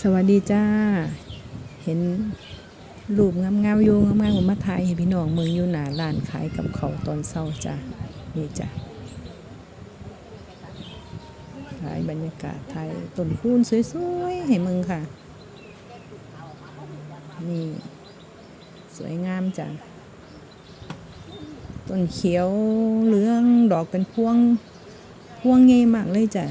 สวัสดีจ้า เห็นรูปงามๆอยู่งามๆผมมาถ่ายให้พี่น้องเมืองอยู่หนาร้านขายกับเขาตอนเช้าจ้านี่จ้ะถ่ายบรรยากาศถ่ายต้นคูนสวยๆให้มืองค่ะ นี่สวยงามจ้ะต้นเขียวเหลืองดอกเป็นพวงพวงใหญ่มากเลยจ้ะ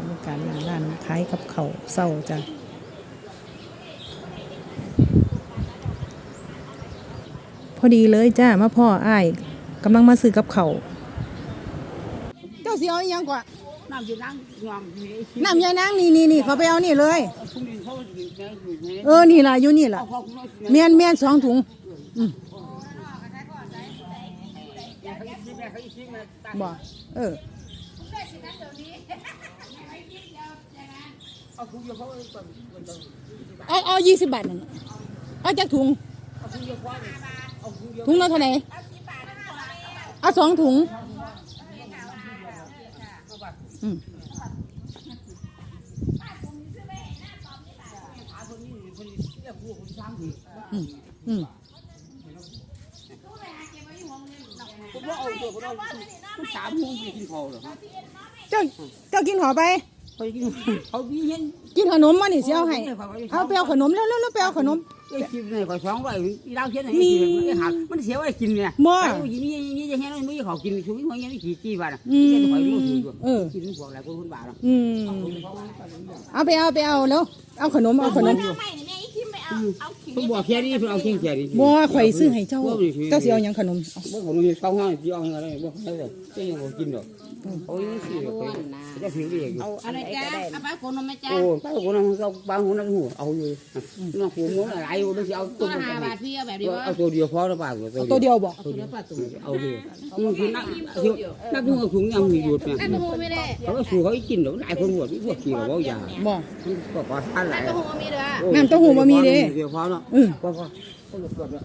บรรยากาศหน้าร้านขายกับเขาวเศร้าจ้ะพอดีเลยจ้ามาพ่ออ้ายกำลังมาซื้อกับเขาวเจ้าสิเอาอหยังกว่าน้ำจะนั่งงอมอยู่ในที่น้ำยายนางนี่นี่นี่เขาไปเอานี่เลยพรุ่งนี้เขาอยู่ในอยู่ในเออนี่ล่ะอยู่นี่ล่ะเอาของน้อยเมียนเมียนสองถุงบ่เออ เอาคุยกับเขาก่อนก่อนเอาเอายี่สิบบาทนั่นเอาจากถุงเอาคุยกับเขาเอาคุยกับถุงละเท่าไหร่เอาสองถุงอืมอืมอืมผมว่าเอาตัวคนเราสามโมงไปกินข้าวเหรอเจ้าเจ้ากินหอไป เขากินเขาดีเห็นกินขนมมานี่เสียเอาให้เอาไปเอาขนมแล้วแล้วแล้วไปเอาขนมไอ้กินเนี่ยก็สองร้อยอีดาวเช่นไหนกินมันหักมันเสียไว้กินเนี่ยบ่ไอ้ยี่นี่นี่จะเห็นไม่เขากินช่วยมันยังไม่ขี่จี้บ้านอืมจะคอยรู้อยู่เออกินพวกอะไรคนคนบ้าหรออืมเอาไปเอาไปเอาแล้วเอาขนมเอาขนมผมบอกแค่นี้เพื่อเอาแค่แค่นี้บ่ข่อยซื้อให้เจ้าเจ้าสิเอาหยังขนมเอาบ่ผมมีข้าวห้างที่เอาอะไรบ่ได้เลยเจ้ายังบ่กินดอก เขายังสิเขาจะถือเรียกอยู่อะไรจ้าเอาไปคนนมไหมจ้าโอ้ป้าคนนั้นเขาบางคนนั้นหูเอาอยู่น้องหูมันหลายอยู่ต้องสิเอาตัตัววละห้าบาทพี่เอาแบบนี้วะเอาตัวเดียวพอแล้วป่ะตัวเดียวบ่ตัวเดียวเอาเลยมันคือนักนักหูถุงยังมีอยู่เนี่ยนั่นก็หูไม่ได้เขาก็สูเขากินดอกหลายคนหมดพวกขี้บ่ยาบ่ก็ก็ทานหลาย นั่นก็หูมีเด้อน้ำเต้าหู้บ่มีเด้ เดียวพอเนาะเออก็ก็ก็หลุดก่อ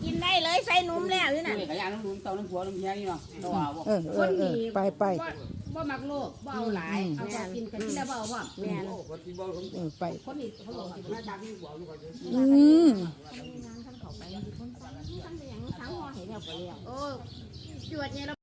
กินได้เลยใส่นมแล้วนี่น่ะนี่ก็ยาน้ำนุ่มเต้าน้ำผัวน้ำแช่นี่เนาะตัวบ่เออเออเออไปไปบ่มักโลกบ่เอาหลาย เอาพอกินกันที่แล้วบ่เอาพ่อแม่นเออไปคนนี้เขาบอกกินมาจากอืมทั้งห่อให้แล้วไปแล้ว โอ้จวดเนี่ย